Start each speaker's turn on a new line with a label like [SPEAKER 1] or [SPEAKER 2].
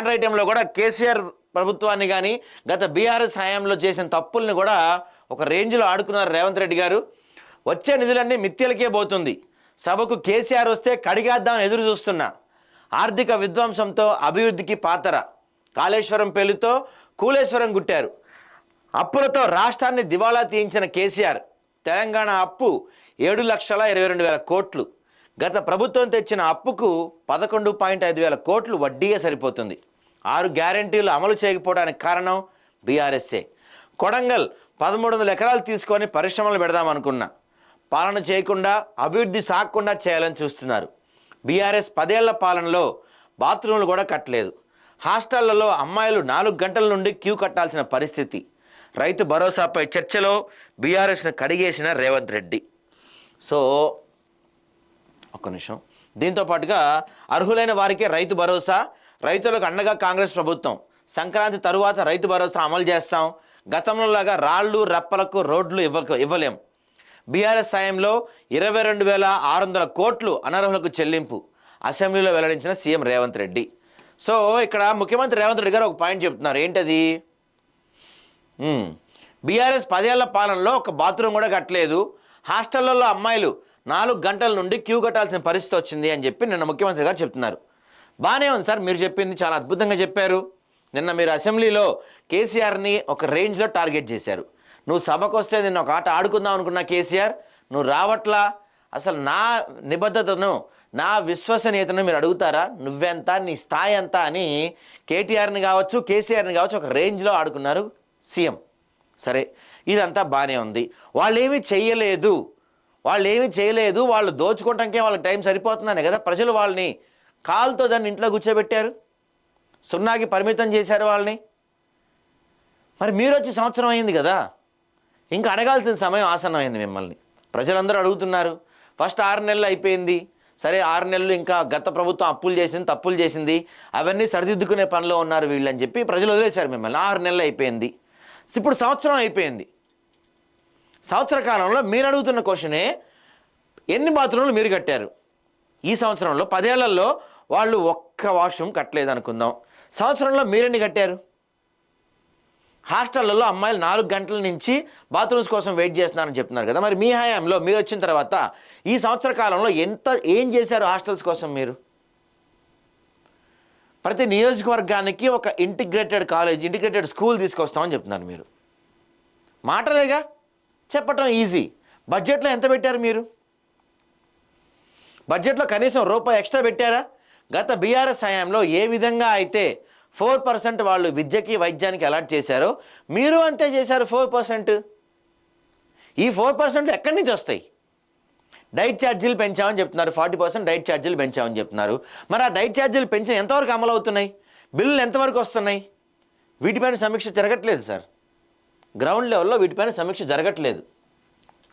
[SPEAKER 1] Hand రైటింగ్లో కూడా కేసీఆర్ ప్రభుత్వాన్ని కానీ గత బీఆర్ఎస్ హయాంలో చేసిన తప్పుల్ని కూడా ఒక రేంజ్లో ఆడుకున్నారు రేవంత్ రెడ్డి గారు. వచ్చే నిధులన్నీ మిత్యలకే పోతుంది. సభకు కేసీఆర్ వస్తే కడిగేద్దామని ఎదురు చూస్తున్నా. ఆర్థిక విధ్వంసంతో అభివృద్ధికి పాతర. కాళేశ్వరం పేలుతో కూలేశ్వరం గుట్టారు. అప్పులతో రాష్ట్రాన్ని దివాళా తీయించిన కేసీఆర్ తెలంగాణ అప్పు ఏడు లక్షల ఇరవై రెండు వేల కోట్లు. గత ప్రభుత్వం తెచ్చిన అప్పుకు పదకొండు పాయింట్ ఐదు వేల కోట్లు వడ్డీయే సరిపోతుంది. ఆరు గ్యారంటీలు అమలు చేయకపోవడానికి కారణం బీఆర్ఎస్ఏ. కొడంగల్ పదమూడు వందల ఎకరాలు తీసుకొని పరిశ్రమలు పెడదామనుకున్నా పాలన చేయకుండా అభివృద్ధి సాగకుండా చేయాలని చూస్తున్నారు. బీఆర్ఎస్ పదేళ్ళ పాలనలో బాత్రూములు కూడా కట్టలేదు. హాస్టళ్ళలో అమ్మాయిలు నాలుగు గంటల నుండి క్యూ కట్టాల్సిన పరిస్థితి. రైతు భరోసాపై చర్చలో బీఆర్ఎస్ను కడిగేసిన రేవంత్ రెడ్డి. సో ఒక్క నిమిషం. దీంతో పాటుగా అర్హులైన వారికి రైతు భరోసా రైతులకు అండగా కాంగ్రెస్ ప్రభుత్వం. సంక్రాంతి తరువాత రైతు భరోసా అమలు చేస్తాం. గతంలోలాగా రాళ్ళు రప్పలకు రోడ్లు ఇవ్వక ఇవ్వలేం. బీఆర్ఎస్ సాయంలో ఇరవై రెండు వేల ఆరు వందల కోట్లు అనర్హులకు చెల్లింపు. అసెంబ్లీలో వెల్లడించిన సీఎం రేవంత్ రెడ్డి. సో ఇక్కడ ముఖ్యమంత్రి రేవంత్ రెడ్డి గారు ఒక పాయింట్ చెప్తున్నారు. ఏంటది? బీఆర్ఎస్ పదేళ్ళ పాలనలో ఒక బాత్రూమ్ కూడా కట్టలేదు. హాస్టళ్ళలో అమ్మాయిలు నాలుగు గంటల నుండి క్యూ కట్టాల్సిన పరిస్థితి వచ్చింది అని చెప్పి నిన్న ముఖ్యమంత్రి గారు చెప్తున్నారు. బాగానే ఉంది సార్ మీరు చెప్పింది చాలా అద్భుతంగా చెప్పారు. నిన్న మీరు అసెంబ్లీలో కేసీఆర్ని ఒక రేంజ్లో టార్గెట్ చేశారు. నువ్వు సభకు వస్తే నిన్న ఒక ఆట ఆడుకుందాం అనుకున్నా కేసీఆర్ నువ్వు రావట్లా? అసలు నా నిబద్ధతను నా విశ్వసనీయతను మీరు అడుగుతారా? నువ్వెంత నీ స్థాయి ఎంత అని కేటీఆర్ని కావచ్చు కేసీఆర్ని కావచ్చు ఒక రేంజ్లో ఆడుకున్నారు సీఎం. సరే ఇదంతా బాగానే ఉంది. వాళ్ళు ఏమీ చేయలేదు వాళ్ళు ఏమీ చేయలేదు వాళ్ళు దోచుకోవటానికే వాళ్ళకి టైం సరిపోతుందనే కదా ప్రజలు వాళ్ళని కాలుతో దాన్ని ఇంట్లో కూర్చోబెట్టారు. సున్నాకి పరిమితం చేశారు వాళ్ళని. మరి మీరు వచ్చి సంవత్సరం అయింది కదా. ఇంకా అడగాల్సిన సమయం ఆసన్నమైంది మిమ్మల్ని. ప్రజలందరూ అడుగుతున్నారు. ఫస్ట్ ఆరు నెలలు అయిపోయింది. సరే ఆరు నెలలు ఇంకా గత ప్రభుత్వం అప్పులు చేసింది తప్పులు చేసింది. అవన్నీ సరిదిద్దుకునే పనిలో ఉన్నారు వీళ్ళని చెప్పి ప్రజలు వదిలేశారు మిమ్మల్ని. ఆరు నెలలు అయిపోయింది. ఇప్పుడు సంవత్సరం అయిపోయింది. సంవత్సర కాలంలో మీరు అడుగుతున్న క్వశ్చనే ఎన్ని బాత్రూమ్లు మీరు కట్టారు? ఈ సంవత్సరంలో పదేళ్ళలో వాళ్ళు ఒక్క వాష్రూమ్ కట్టలేదు అనుకుందాం సంవత్సరంలో మీరెన్ని కట్టారు? హాస్టళ్ళలో అమ్మాయిలు నాలుగు గంటల నుంచి బాత్రూమ్స్ కోసం వెయిట్ చేస్తున్నారని చెప్తున్నారు కదా. మరి మీ హయాంలో మీరు వచ్చిన తర్వాత ఈ సంవత్సర కాలంలో ఎంత ఏం చేశారు హాస్టల్స్ కోసం మీరు? ప్రతి నియోజకవర్గానికి ఒక ఇంటిగ్రేటెడ్ కాలేజ్ ఇంటిగ్రేటెడ్ స్కూల్ తీసుకొస్తామని చెప్తున్నారు మీరు. మాటలేగా? చెప్పటం ఈజీ. బడ్జెట్లో ఎంత పెట్టారు మీరు? బడ్జెట్లో కనీసం రూపాయి ఎక్స్ట్రా పెట్టారా? గత బీఆర్ఎస్ హయాంలో ఏ విధంగా అయితే ఫోర్ పర్సెంట్ వాళ్ళు విద్యకి వైద్యానికి అలాట్ చేశారో మీరు అంతే చేశారు ఫోర్ పర్సెంట్. ఈ ఫోర్ పర్సెంట్ ఎక్కడి నుంచి వస్తాయి? డైట్ ఛార్జీలు పెంచామని చెప్తున్నారు ఫార్టీ పర్సెంట్ డైట్ ఛార్జీలు పెంచామని చెప్తున్నారు. మరి ఆ డైట్ ఛార్జీలు పెంచిన ఎంతవరకు అమలు అవుతున్నాయి బిల్లులు ఎంతవరకు వస్తున్నాయి? వీటిపైన సమీక్ష జరగట్లేదు సార్. గ్రౌండ్ లెవెల్లో వీటిపైన సమీక్ష జరగట్లేదు.